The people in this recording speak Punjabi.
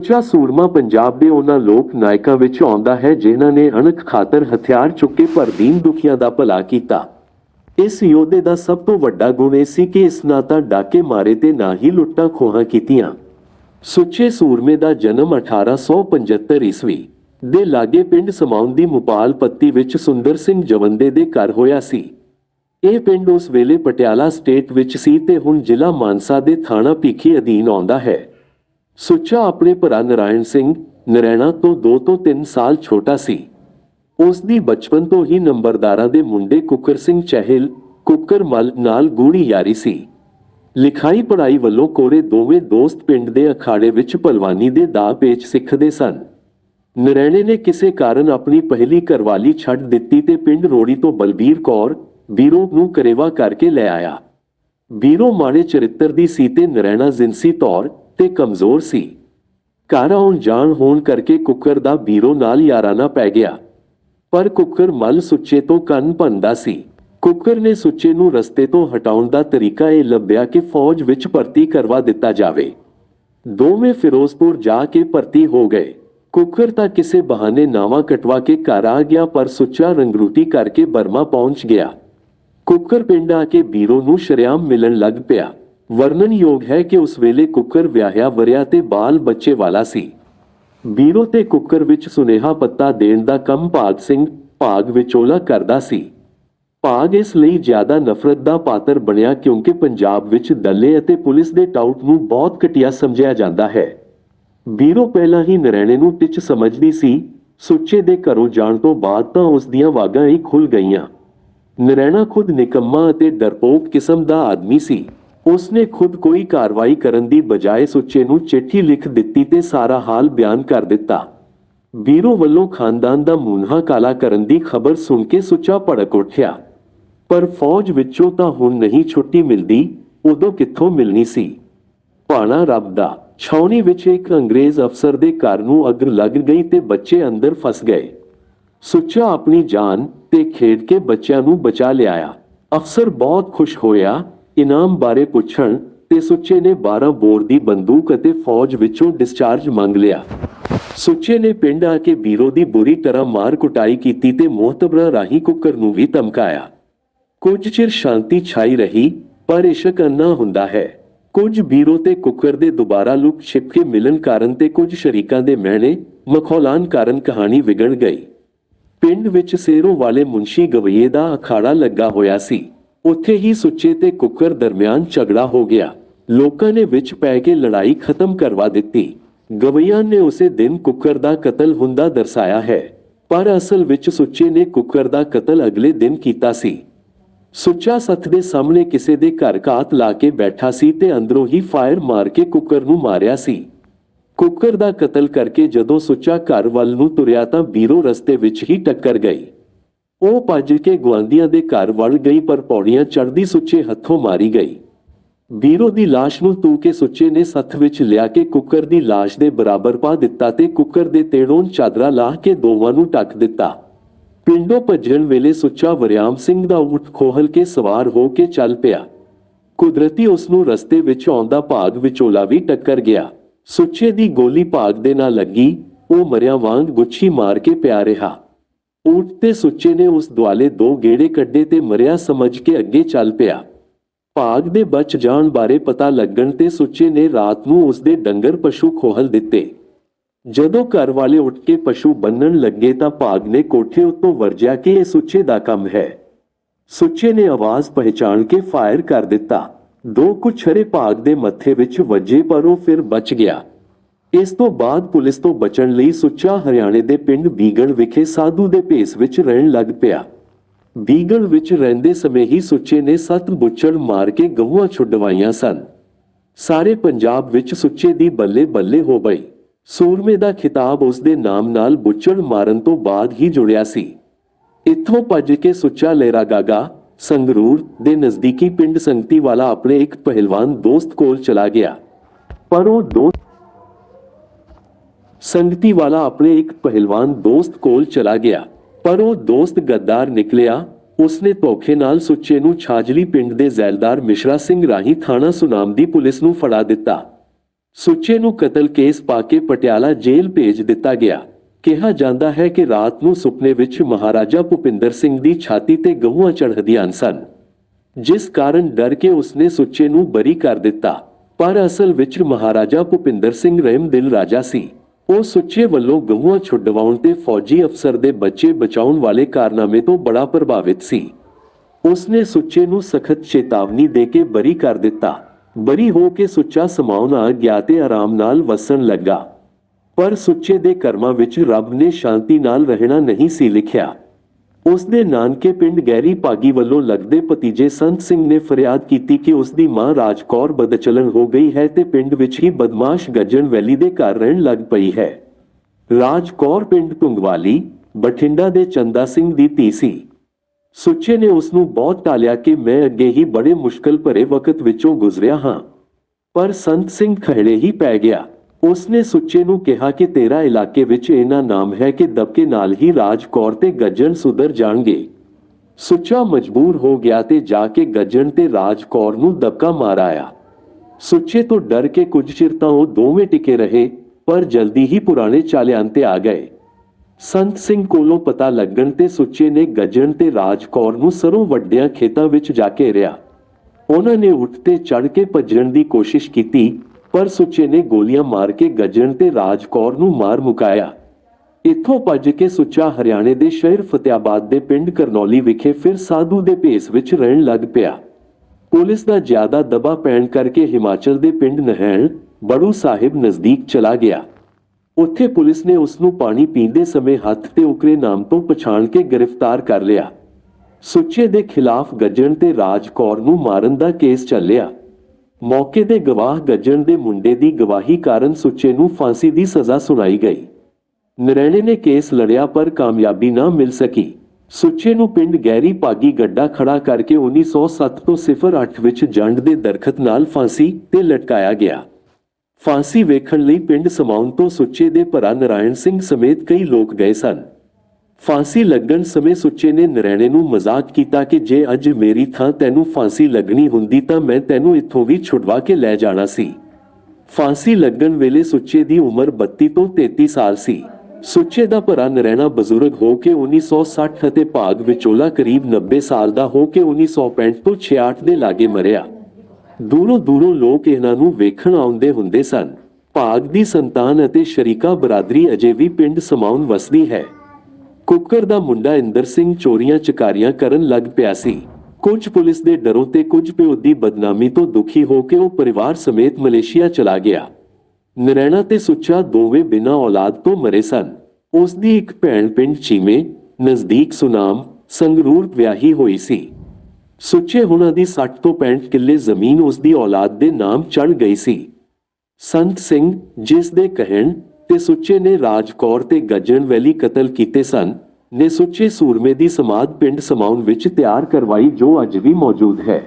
ਸੁੱਚਾ ਸੂਰਮਾ ਪੰਜਾਬ ਦੇ ਉਹਨਾਂ ਲੋਕ ਨਾਇਕਾਂ ਵਿੱਚ ਆਉਂਦਾ ਹੈ ਜਿਨ੍ਹਾਂ ਨੇ ਅਣਖ ਖਾਤਰ ਹਥਿਆਰ ਚੁੱਕੇ ਕੇ ਪਰਦੀਨ ਦੁਖੀਆਂ ਦਾ ਭਲਾ ਕੀਤਾ। ਇਸ ਯੋਧੇ ਦਾ ਸਭ ਤੋਂ ਵੱਡਾ ਗੁਣ ਇਹ ਸੀ ਕਿ ਇਸ ਨਾ ਤਾਂ ਡਾਕੇ ਮਾਰੇ ਤੇ ਨਾ ਹੀ ਲੁੱਟਾਂ ਖੋਹਾਂ ਕੀਤੀਆਂ। ਸੁੱਚੇ ਸੂਰਮੇ ਦਾ ਜਨਮ 1875 ਈਸਵੀ ਦੇ ਲਾਗੇ ਪਿੰਡ ਸਮਾਉਣ ਦੀ ਮੁਪਾਲ ਪੱਤੀ ਵਿੱਚ ਸੁੰਦਰ ਸਿੰਘ ਜਵੰਦੇ ਦੇ ਘਰ ਹੋਇਆ ਸੀ। ਇਹ ਪਿੰਡ ਉਸ ਵੇਲੇ ਪਟਿਆਲਾ ਸਟੇਟ ਵਿੱਚ ਸੀ ਤੇ ਹੁਣ ਜ਼ਿਲ੍ਹਾ ਮਾਨਸਾ ਦੇ ਥਾਣਾ ਭੀਖੀ ਅਧੀਨ ਆਉਂਦਾ ਹੈ। ਸੁੱਚਾ ਆਪਣੇ ਭਰਾ ਨਰਾਇਣ ਸਿੰਘ ਨਰੈਣਾ ਤੋਂ 2 ਤੋਂ 3 ਸਾਲ ਛੋਟਾ ਸੀ। ਉਸ ਦੀ ਬਚਪਨ ਤੋਂ ਹੀ ਨੰਬਰਦਾਰਾਂ ਦੇ ਮੁੰਡੇ ਕੁੱਕਰ ਸਿੰਘ ਚਹਿਲ, ਕੁੱਕਰ ਮਲ ਨਾਲ ਗੂੜੀ ਯਾਰੀ ਸੀ। ਲਿਖਾਈ ਪੜਾਈ ਵੱਲੋਂ ਕੋਰੇ ਦੋਵੇਂ ਦੋਸਤ ਪਿੰਡ ਦੇ ਅਖਾੜੇ ਵਿੱਚ ਪਹਿਲਵਾਨੀ ਦੇ ਦਾ ਪੇਚ ਸਿੱਖਦੇ ਸਨ। ਨਰੈਣੇ ਨੇ ਕਿਸੇ ਕਾਰਨ ਆਪਣੀ ਪਹਿਲੀ ਕਰਵਾਲੀ ਛੱਡ ਦਿੱਤੀ ਤੇ ਪਿੰਡ ਰੋੜੀ ਤੋਂ ਬਲਬੀਰ ਕੌਰ, ਵੀਰੋ ਨੂੰ ਕਰੇਵਾ ਕਰਕੇ ਲੈ ਆਇਆ। ਵੀਰੋ ਮਾੜੇ ਚਰਿੱਤਰ ਦੀ ਸੀ ਤੇ ਨਰੈਣਾ ਜਿੰਸੀ ਤੌਰ ਤੇ ਕਮਜ਼ੋਰ ਸੀ। ਘਰ ਆਉਣ ਜਾਣ ਹੋਣ ਕਰਕੇ ਕੁੱਕਰ ਦਾ ਬੀਰੋ ਨਾਲ ਯਾਰਾਨਾ ਪੈ ਗਿਆ। ਪਰ ਕੁੱਕਰ ਮਲ ਸੁੱਚੇ ਤੋਂ ਕੰਨ ਭੰਦਾ ਸੀ। ਕੁੱਕਰ ਨੇ ਸੁੱਚੇ ਨੂੰ ਰਸਤੇ ਤੋਂ ਹਟਾਉਣ ਦਾ ਤਰੀਕਾ ਇਹ ਲੱਭਿਆ ਕਿ ਫੌਜ ਵਿੱਚ ਭਰਤੀ ਕਰਵਾ ਦਿੱਤਾ ਜਾਵੇ। ਦੋਵੇਂ ਫਿਰੋਜ਼ਪੁਰ ਜਾ ਕੇ ਭਰਤੀ ਹੋ ਗਏ। ਕੁੱਕਰ ਤਾਂ ਕਿਸੇ ਬਹਾਨੇ ਨਾਵਾ ਕਟਵਾ ਕੇ ਘਰ ਆ ਗਿਆ, ਪਰ ਸੁੱਚਾ ਰੰਗਰੂਟੀ ਕਰਕੇ ਬਰਮਾ ਪਹੁੰਚ ਗਿਆ। ਕੁੱਕਰ ਪਿੰਡ ਆ ਕੇ ਬੀਰੋ ਨੂੰ ਸ਼ਰਿਆਮ ਮਿਲਣ ਲੱਗ ਪਿਆ। ਵਰਣਨਯੋਗ ਹੈ ਕਿ ਉਸ ਵੇਲੇ ਕੁੱਕਰ ਵਿਆਹਿਆ ਵਰਿਆ ਤੇ ਬਾਲ ਬੱਚੇ ਵਾਲਾ ਸੀ। ਬੀਰੋ ਤੇ ਕੁੱਕਰ ਵਿੱਚ ਸੁਨੇਹਾ ਪੱਤਾ ਦੇਣ ਦਾ ਕੰਮ ਭਾਗ ਸਿੰਘ ਭਾਗ ਵਿਚੋਲਾ ਕਰਦਾ ਸੀ। ਭਾਗ ਇਸ ਲਈ ਜ਼ਿਆਦਾ ਨਫ਼ਰਤ ਦਾ ਪਾਤਰ ਬਣਿਆ ਕਿਉਂਕਿ ਪੰਜਾਬ ਵਿੱਚ ਦੱਲੇ ਅਤੇ ਪੁਲਿਸ ਦੇ ਟਾਊਟ ਨੂੰ ਬਹੁਤ ਘਟੀਆ ਸਮਝਿਆ ਜਾਂਦਾ ਹੈ। ਬੀਰੋ ਪਹਿਲਾਂ ਹੀ ਨਰੈਣੇ ਨੂੰ ਟਿੱਚ ਸਮਝਦੀ ਸੀ, ਸੁੱਚੇ ਦੇ ਘਰੋਂ ਜਾਣ ਤੋਂ ਬਾਅਦ ਤਾਂ ਉਸ ਦੀਆਂ ਵਾਗਾਂ ਹੀ ਖੁੱਲ ਗਈਆਂ। ਨਰੈਣਾ ਖੁਦ ਨਿਕੰਮਾ ਅਤੇ ਡਰਪੋਕ ਕਿਸਮ ਦਾ ਆਦਮੀ ਸੀ। ਉਸਨੇ ਖੁਦ ਕੋਈ ਕਾਰਵਾਈ ਕਰਨ ਦੀ ਬਜਾਏ ਸੁੱਚੇ ਨੂੰ ਚਿੱਠੀ ਲਿਖ ਦਿੱਤੀ ਤੇ ਸਾਰਾ ਹਾਲ ਬਿਆਨ ਕਰ ਦਿੱਤਾ। ਬੀਰੋ ਵੱਲੋਂ ਖਾਨਦਾਨ ਦਾ ਮੂੰਹਾ ਕਾਲਾ ਕਰਨ ਦੀ ਖਬਰ ਸੁਣ ਕੇ ਸੁੱਚਾ ਭੜਕ ਉੱਠਿਆ। ਪਰ ਫੌਜ ਵਿੱਚੋਂ ਤਾਂ ਹੁਣ ਨਹੀਂ ਛੁੱਟੀ ਮਿਲਦੀ, ਉਦੋਂ ਕਿੱਥੋਂ ਮਿਲਣੀ ਸੀ? ਭਾਣਾ ਰੱਬ ਦਾ, ਛਾਉਣੀ ਵਿੱਚ ਇੱਕ ਅੰਗਰੇਜ਼ ਅਫਸਰ ਦੇ ਘਰ ਨੂੰ ਅੱਗ ਲੱਗ ਗਈ ਤੇ ਬੱਚੇ ਅੰਦਰ ਫਸ ਗਏ। ਸੁੱਚਾ ਆਪਣੀ ਜਾਨ ਤੇ ਖੇਡ ਕੇ ਬੱਚਿਆਂ ਨੂੰ ਬਚਾ ਲਿਆਇਆ। ਅਫਸਰ ਬਹੁਤ ਖੁਸ਼ ਹੋਇਆ ਇਨਾਮ ਬਾਰੇ ਪੁੱਛਣ ਤੇ ਸੁੱਚੇ ਨੇ 12 ਬੋਰ ਦੀ ਬੰਦੂਕ ਅਤੇ ਫੌਜ ਵਿੱਚੋਂ ਡਿਸਚਾਰਜ ਮੰਗ ਲਿਆ। ਸੁੱਚੇ ਨੇ ਪਿੰਡ ਆ ਕੇ ਬੀਰੋ ਦੀ ਬੁਰੀ ਤਰ੍ਹਾਂ ਮਾਰ ਕੁਟਾਈ ਕੀਤੀ ਤੇ ਮੋਹਤਬਰਾ ਰਾਹੀਂ ਕੁੱਕਰ ਨੂੰ ਵੀ ਧਮਕਾਇਆ। ਕੁਝ ਚਿਰ ਸ਼ਾਂਤੀ ਛਾਈ ਰਹੀ, ਪਰ ਇਸ਼ਕ ਅੰਨਾ ਹੁੰਦਾ ਹੈ। ਕੁਝ ਬੀਰੋ ਤੇ ਕੁੱਕਰ ਦੇ ਦੁਬਾਰਾ ਲੁਕ ਛਿਪ ਕੇ ਮਿਲਣ ਕਾਰਨ ਤੇ ਕੁਝ ਸ਼ਰੀਕਾਂ ਦੇ ਮਹਿਣੇ ਮਖੌਲਾਨ ਕਾਰਨ ਕਹਾਣੀ ਵਿਗੜ ਗਈ। ਪਿੰਡ ਵਿੱਚ ਸੇਰੋ ਵਾਲੇ ਮੁੰਸ਼ੀ ਗਵਈਏ ਦਾ ਅਖਾੜਾ ਲੱਗਾ ਹੋਇਆ ਸੀ। ਉੱਥੇ ਹੀ ਸੁੱਚੇ ਤੇ ਕੁੱਕਰ ਦਰਮਿਆਨ ਝਗੜਾ ਹੋ ਗਿਆ। ਲੋਕਾਂ ਨੇ ਵਿੱਚ ਪੈ ਕੇ ਲੜਾਈ ਖਤਮ ਕਰਵਾ ਦਿੱਤੀ। ਗਵਈਆ ਨੇ ਉਸੇ ਦਿਨ ਕੁੱਕਰ ਦਾ ਕਤਲ ਹੁੰਦਾ ਦਰਸਾਇਆ ਹੈ। ਪਰ ਅਸਲ ਵਿੱਚ ਸੁੱਚੇ ਨੇ ਕੁੱਕਰ ਦਾ ਕਤਲ ਅਗਲੇ ਦਿਨ ਕੀਤਾ ਸੀ। ਸੁੱਚਾ ਸੱਥ ਦੇ ਸਾਹਮਣੇ ਕਿਸੇ ਦੇ ਘਰ ਘਾਤ ਲਾ ਕੇ ਬੈਠਾ ਸੀ ਤੇ ਅੰਦਰੋਂ ਹੀ ਫਾਇਰ ਮਾਰ ਕੇ ਕੁੱਕਰ ਨੂੰ ਮਾਰਿਆ ਸੀ। ਕੁੱਕਰ ਦਾ ਕਤਲ ਕਰਕੇ ਜਦੋਂ ਸੁੱਚਾ ਘਰ ਵੱਲ ਨੂੰ ਤੁਰਿਆ ਤਾਂ ਬੀਰੋ ਰਸਤੇ ਵਿੱਚ ਹੀ ਟੱਕਰ ਗਈ। ਉਹ ਭੱਜ ਕੇ ਗਵਾਂਦੀਆਂ ਦੇ ਘਰ ਵੜ ਗਈ, ਪਰ ਪੌੜੀਆਂ ਚੜ੍ਹਦੀ ਸੁੱਚੇ ਹੱਥੋਂ ਮਾਰੀ ਗਈ। ਵੀਰੋ ਦੀ ਲਾਸ਼ ਨੂੰ ਤੂ ਕੇ ਸੁੱਚੇ ਨੇ ਸੱਥ ਵਿੱਚ ਲਿਆ ਕੇ ਕੁੱਕਰ ਦੀ ਲਾਸ਼ ਦੇ ਬਰਾਬਰ ਪਾ ਦਿੱਤਾ ਤੇ ਕੁੱਕਰ ਦੇ ਤੇੜੋਂ ਚਾਦਰਾ ਲਾਹ ਕੇ ਦੋਵਾਂ ਨੂੰ ਟੱਕ ਦਿੱਤਾ। ਪਿੰਡੋਂ ਭੱਜਣ ਵੇਲੇ ਸੁੱਚਾ ਵਰਿਆਮ ਸਿੰਘ ਦਾ ਊਠ ਖੋਹਲ ਕੇ ਸਵਾਰ ਹੋ ਕੇ ਚੱਲ ਪਿਆ। ਕੁਦਰਤੀ ਉਸ ਨੂੰ ਰਸਤੇ ਵਿੱਚ ਆਉਂਦਾ ਭਾਗ ਵਿਚੋਲਾ ਵੀ ਟੱਕਰ ਗਿਆ। ਸੁੱਚੇ ਦੀ ਗੋਲੀ ਭਾਗ ਦੇ ਨਾਲ ਲੱਗੀ, ਉਹ ਮਰਿਆ ਵਾਂਗ ਗੁੱਛੀ ਮਾਰ ਕੇ ਪਿਆ ਰਿਹਾ। ਊਠ ਤੇ ਸੁੱਚੇ ਨੇ ਉਸ ਦੁਆਲੇ ਦੋ ਗੇੜੇ ਕੱਢੇ ਤੇ ਮਰਿਆ ਸਮਝ ਕੇ ਅੱਗੇ ਚੱਲ ਪਿਆ। ਭਾਗ ਦੇ ਬਚ ਜਾਣ ਬਾਰੇ ਪਤਾ ਲੱਗਣ ਤੇ ਸੁੱਚੇ ਨੇ ਰਾਤ ਨੂੰ ਉਸ ਦੇ ਡੰਗਰ ਪਸ਼ੂ ਖੋਹਲ ਦਿੱਤੇ। ਜਦੋਂ ਘਰ ਵਾਲੇ ਉੱਠ ਕੇ ਪਸ਼ੂ ਬੰਨਣ ਲੱਗੇ ਤਾਂ ਭਾਗ ਨੇ ਕੋਠੇ ਉੱਤੋਂ ਵਰਜਿਆ ਕਿ ਇਹ ਸੁੱਚੇ ਦਾ ਕੰਮ ਹੈ। ਸੁੱਚੇ ਨੇ ਆਵਾਜ਼ ਪਹਿਚਾਣ ਕੇ ਫਾਇਰ ਕਰ ਦਿੱਤਾ। ਦੋ ਕੁਛਰੇ ਭਾਗ ਦੇ ਮੱਥੇ ਵਿੱਚ ਵੱਜੇ ਪਰ ਉਹ ਫਿਰ ਬਚ ਗਿਆ। ਇਸ ਤੋਂ ਬਾਅਦ ਪੁਲਿਸ ਤੋਂ ਬਚਣ ਲਈ ਸੁੱਚਾ ਹਰਿਆਣੇ ਦੇ ਪਿੰਡ ਬੀਗਲ ਵਿਖੇ ਸਾਧੂ ਦੇ ਭੇਸ ਵਿੱਚ ਰਹਿਣ ਲੱਗ ਪਿਆ। ਬੀਗਲ ਵਿੱਚ ਰਹਿੰਦੇ ਸਮੇਂ ਹੀ ਸੁੱਚੇ ਨੇ ਸੱਤ ਬੁੱਚੜ ਮਾਰ ਕੇ ਗਊਆਂ ਛੁਡਵਾਈਆਂ ਸਨ। ਸਾਰੇ ਪੰਜਾਬ ਵਿੱਚ ਸੁੱਚੇ ਦੀ ਬੱਲੇ ਬੱਲੇ ਹੋ ਗਈ ਸੂਰਮੇ ਦਾ ਖਿਤਾਬ ਉਸ ਦੇ ਨਾਮ ਨਾਲ ਬੁੱਚੜ ਮਾਰਨ ਤੋਂ ਬਾਅਦ ਹੀ ਜੁੜਿਆ ਸੀ। ਇੱਥੋਂ ਭੱਜ ਕੇ ਸੁੱਚਾ ਲੇਰਾ ਗਾਗਾ, ਸੰਗਰੂਰ ਦੇ ਨਜ਼ਦੀਕੀ ਪਿੰਡ ਸੰਗਤੀ ਵਾਲਾ ਆਪਣੇ ਇੱਕ ਪਹਿਲਵਾਨ ਦੋਸਤ ਕੋਲ ਚਲਾ ਗਿਆ। ਪਰ ਉਹ ਦੋਸਤ ਸੰਗਤੀ ਵਾਲਾ ਆਪਣੇ ਇੱਕ ਪਹਿਲਵਾਨ ਦੋਸਤ ਕੋਲ ਚਲਾ ਗਿਆ, ਪਰ ਉਹ ਦੋਸਤ ਗੱਦਾਰ ਨਿਕਲਿਆ। ਉਸਨੇ ਧੋਖੇ ਨਾਲ ਸੁੱਚੇ ਨੂੰ ਛਾਜਲੀ ਪਿੰਡ ਦੇ ਜ਼ੈਲਦਾਰ ਮਿਸ਼ਰਾ ਸਿੰਘ ਰਾਹੀਂ ਥਾਣਾ ਸੁਨਾਮ ਦੀ ਪੁਲਿਸ ਨੂੰ ਫੜਾ ਦਿੱਤਾ। ਸੁੱਚੇ ਨੂੰ ਕਤਲ ਕੇਸ ਪਾ ਕੇ ਪਟਿਆਲਾ ਜੇਲ੍ਹ ਭੇਜ ਦਿੱਤਾ ਗਿਆ। ਕਿਹਾ ਜਾਂਦਾ ਹੈ ਕਿ ਰਾਤ ਨੂੰ ਸੁਪਨੇ ਵਿੱਚ ਮਹਾਰਾਜਾ ਭੁਪਿੰਦਰ ਸਿੰਘ ਦੀ ਛਾਤੀ ਤੇ ਗਹੂਆਂ ਚੜ੍ਹਦੀਆਂ ਸਨ। ਜਿਸ ਕਾਰਨ ਡਰ ਕੇ ਉਸਨੇ ਸੁੱਚੇ ਨੂੰ ਬਰੀ ਕਰ ਦਿੱਤਾ। ਪਰ ਅਸਲ ਵਿੱਚ ਮਹਾਰਾਜਾ ਭੁਪਿੰਦਰ ਸਿੰਘ ਰਹਿਮ ਦਿਲ ਰਾਜਾ ਸੀ। ਉਹ ਸੁੱਚੇ ਵੱਲੋਂ ਗਊਆਂ ਛੁਡਵਾਉਣ ਤੇ ਫੌਜੀ ਅਫਸਰ ਦੇ ਬੱਚੇ ਬਚਾਉਣ ਵਾਲੇ ਕਾਰਨਾਮੇ ਤੋਂ ਬੜਾ ਪ੍ਰਭਾਵਿਤ ਸੀ। ਉਸਨੇ ਸੁੱਚੇ ਨੂੰ ਸਖਤ ਚੇਤਾਵਨੀ ਦੇ ਕੇ ਬਰੀ ਕਰ ਦਿੱਤਾ। ਬਰੀ ਹੋ ਕੇ ਸੁੱਚਾ ਸਮਾਉਣਾ ਗਿਆ ਤੇ ਆਰਾਮ ਨਾਲ ਵਸਣ ਲੱਗਾ। ਪਰ ਸੁੱਚੇ ਦੇ ਕਰਮਾਂ ਵਿੱਚ ਰੱਬ ਨੇ ਸ਼ਾਂਤੀ ਨਾਲ ਰਹਿਣਾ ਨਹੀਂ ਸੀ ਲਿਖਿਆ। ਉਸ ਦੇ ਨਾਨਕੇ ਪਿੰਡ ਗੈਰੀ ਪਾਗੀ ਵੱਲੋਂ ਲੱਗਦੇ ਭਤੀਜੇ ਸੰਤ ਸਿੰਘ ਨੇ ਫਰਿਆਦ ਕੀਤੀ ਕਿ ਉਸ ਦੀ ਮਾਂ ਰਾਜਕੌਰ ਬਦਚਲਨ ਹੋ ਗਈ ਹੈ ਤੇ ਪਿੰਡ ਵਿੱਚ ਹੀ ਬਦਮਾਸ਼ ਗੱਜਣ ਵੈਲੀ ਦੇ ਘਰ ਰਹਿਣ ਲੱਗ ਪਈ ਹੈ। ਰਾਜਕੌਰ ਪਿੰਡ ਤੁੰਗਵਾਲੀ ਬਠਿੰਡਾ ਦੇ ਚੰਦਾ ਸਿੰਘ ਦੀ ਧੀ ਸੀ। ਸੁੱਚੇ ਨੇ ਉਸ ਨੂੰ ਬਹੁਤ ਟਾਲਿਆ ਕਿ ਮੈਂ ਅੱਗੇ ਹੀ ਬੜੇ ਮੁਸ਼ਕਲ ਭਰੇ ਵਕਤ ਵਿੱਚੋਂ ਗੁਜ਼ਰਿਆ ਹਾਂ। ਪਰ ਸੰਤ ਸਿੰਘ ਖੜੇ ਹੀ ਪੈ ਗਿਆ। ਉਸਨੇ ਸੁੱਚੇ ਨੂੰ ਕਿਹਾ ਕਿ ਤੇਰਾ ਇਲਾਕੇ ਵਿੱਚ ਇਹਨਾਂ ਨਾਮ ਹੈ ਕਿ ਦਬਕੇ ਨਾਲ ਹੀ ਰਾਜਕੌਰ ਤੇ ਗੱਜਣ ਸੁਧਰ ਜਾਣਗੇ। ਸੁੱਚਾ ਮਜਬੂਰ ਹੋ ਗਿਆ ਤੇ ਜਾ ਕੇ ਗੱਜਣ ਤੇ ਰਾਜਕੌਰ ਨੂੰ ਦਬਕਾ ਮਾਰਾਇਆ ਸੁੱਚੇ ਤੋਂ ਡਰ ਕੇ ਕੁਝ ਚਿਰ ਤਾਂ ਉਹ ਦੋਵੇਂ ਟਿਕੇ ਰਹੇ, ਪਰ ਜਲਦੀ ਹੀ ਪੁਰਾਣੇ ਚਾਲਿਆਂ ਤੇ ਆ ਗਏ। ਸੰਤ ਸਿੰਘ ਕੋਲੋਂ ਪਤਾ ਲੱਗਣ ਤੇ ਸੁੱਚੇ ਨੇ ਗੱਜਣ ਤੇ ਰਾਜਕੌਰ ਨੂੰ ਸਰੋਂ ਵੱਡਿਆਂ ਖੇਤਾਂ ਵਿੱਚ ਜਾ ਕੇ ਰਿਆ ਉਹਨਾਂ ਨੇ ਉੱਠ ਤੇ ਚੜ ਕੇ ਭੱਜਣ ਦੀ ਕੋਸ਼ਿਸ਼ ਕੀਤੀ ਪਰ ਸੁੱਚੇ ਨੇ ਗੋਲੀਆਂ ਮਾਰ ਕੇ ਗੱਜਣ ਤੇ ਰਾਜਕੌਰ ਨੂੰ ਮਾਰ ਮੁਕਾਇਆ। ਇੱਥੋਂ ਭੱਜ ਕੇ ਸੁੱਚਾ ਹਰਿਆਣੇ ਦੇ ਸ਼ਹਿਰ ਫਤਿਆਬਾਦ ਦੇ ਪਿੰਡ ਕਰਨੌਲੀ ਵਿਖੇ ਫਿਰ ਸਾਧੂ ਦੇ ਭੇਸ ਵਿੱਚ ਰਹਿਣ ਲੱਗ ਪਿਆ। ਪੁਲਿਸ ਦਾ ਜ਼ਿਆਦਾ ਦਬਾਅ ਪੈਣ ਕਰਕੇ ਹਿਮਾਚਲ ਦੇ ਪਿੰਡ ਨਹਿਣ ਬੜੂ ਸਾਹਿਬ ਨਜ਼ਦੀਕ ਚਲਾ ਗਿਆ। ਉੱਥੇ ਪੁਲਿਸ ਨੇ ਉਸ ਨੂੰ ਪਾਣੀ ਪੀਂਦੇ ਸਮੇਂ ਹੱਥ ਤੇ ਉਕਰੇ ਨਾਮ ਤੋਂ ਪਛਾਣ ਕੇ ਗ੍ਰਿਫਤਾਰ ਕਰ ਲਿਆ। ਸੁੱਚੇ ਦੇ ਖਿਲਾਫ ਗੱਜਣ ਤੇ ਰਾਜਕੌਰ ਨੂੰ ਮਾਰਨ ਦਾ ਕੇਸ ਚੱਲਿਆ। ਮੌਕੇ ਦੇ ਗਵਾਹ ਗੱਜਣ ਦੇ ਮੁੰਡੇ ਦੀ ਗਵਾਹੀ ਕਾਰਨ ਸੁੱਚੇ ਨੂੰ ਫਾਂਸੀ ਦੀ ਸਜ਼ਾ ਸੁਣਾਈ ਗਈ। ਨਰੈਣੇ ਨੇ ਕੇਸ ਲੜਿਆ ਪਰ ਕਾਮਯਾਬੀ ਨਾ ਮਿਲ ਸਕੀ। ਸੁੱਚੇ ਨੂੰ ਪਿੰਡ ਗਹਿਰੀ ਪਾਗੀ ਗੱਡਾ ਖੜਾ ਕਰਕੇ 1907 ਤੋਂ 08 ਵਿੱਚ ਜੰਡ ਦੇ ਦਰਖਤ ਨਾਲ ਫਾਂਸੀ ਤੇ ਲਟਕਾਇਆ ਗਿਆ। ਫਾਂਸੀ ਵੇਖਣ ਲਈ ਪਿੰਡ ਸਮਾਉਣ ਤੋਂ ਸੁੱਚੇ ਦੇ ਭਰਾ ਨਰਾਇਣ ਸਿੰਘ ਸਮੇਤ ਕਈ ਲੋਕ ਗਏ ਸਨ। ਫਾਂਸੀ ਲੱਗਣ ਸਮੇਂ ਸੁੱਚੇ ਨੇ ਨਰੈਣੇ ਨੂੰ ਮਜ਼ਾਕ ਕੀਤਾ ਕਿ ਜੇ ਅੱਜ ਮੇਰੀ ਥਾਂ ਤੈਨੂੰ ਫਾਂਸੀ ਲੱਗਣੀ ਹੁੰਦੀ ਤਾਂ ਮੈਂ ਤੈਨੂੰ ਇੱਥੋਂ ਵੀ ਛੁਡਵਾ ਕੇ ਲੈ ਜਾਣਾ ਸੀ। ਫਾਂਸੀ ਲੱਗਣ ਵੇਲੇ ਸੁੱਚੇ ਦੀ ਉਮਰ 32 ਤੋਂ 33 ਸਾਲ ਸੀ। ਸੁੱਚੇ ਦਾ ਭਰਾ ਨਰੈਣਾ ਬਜ਼ੁਰਗ ਹੋ ਕੇ 1960 ਅਤੇ ਭਾਗ ਵਿਚੋਲਾ ਕਰੀਬ 90 ਸਾਲ ਦਾ ਹੋ ਕੇ 1965 ਤੋਂ 66 ਦੇ ਲਾਗੇ ਮਰਿਆ। ਦੂਰੋਂ ਦੂਰੋਂ ਲੋਕ ਇਹਨਾਂ ਨੂੰ ਵੇਖਣ ਆਉਂਦੇ ਹੁੰਦੇ ਸਨ। ਭਾਗ ਦੀ ਸੰਤਾਨ ਅਤੇ ਸ਼ਰੀਕਾ ਬਰਾਦਰੀ ਅਜੇ ਵੀ ਪਿੰਡ ਸਮਾਉਣ ਵਸਦੀ ਹੈ। ਕੁੱਕਰ ਦਾ ਮੁੰਡਾ ਇੰਦਰ ਸਿੰਘ ਚੋਰੀਆਂ ਚਕਾਰੀਆਂ ਕਰਨ ਲੱਗ ਪਿਆ ਸੀ। ਕੁਝ ਪੁਲਿਸ ਦੇ ਡਰੋਂ ਤੇ ਕੁਝ ਪਿਓ ਦੀ ਬਦਨਾਮੀ ਤੋਂ ਦੁਖੀ ਹੋ ਕੇ ਉਹ ਪਰਿਵਾਰ ਸਮੇਤ ਮਲੇਸ਼ੀਆ ਚਲਾ ਗਿਆ। ਨਰੈਣਾ ਤੇ ਸੁੱਚਾ ਦੋਵੇਂ ਬਿਨਾਂ ਔਲਾਦ ਤੋਂ ਮਰੇ ਸਨ। ਉਸ ਦੀ ਇੱਕ ਭੈਣ ਪਿੰਡ ਚੀਮੇ, ਨਜ਼ਦੀਕ ਸੁਨਾਮ, ਸੰਗਰੂਰ ਵਿਆਹੀ ਹੋਈ ਸੀ। ਸੁੱਚੇ ਹੁਣਾਂ ਦੀ 60 ਤੋਂ 65 ਕਿੱਲੇ ਜ਼ਮੀਨ ਉਸ ਦੀ ਔਲਾਦ ਦੇ ਨਾਮ ਚੜ ਗਈ ਸੀ। ਸੰਤ ਸਿੰਘ, ਜਿਸ ਦੇ ਕਹਿਣ ਤੇ ਸੁੱਚੇ ਨੇ ਰਾਜਕੌਰ ਤੇ ਗੱਜਣ ਵੈਲੀ ਕਤਲ ਕੀਤੇ ਸਨ। ਨੇ ਸੁੱਚੇ ਸੂਰਮੇ ਦੀ ਸਮਾਧ ਪਿੰਡ ਸਮਾਉਣ ਵਿੱਚ ਤਿਆਰ ਕਰਵਾਈ ਜੋ ਅੱਜ ਵੀ ਮੌਜੂਦ ਹੈ।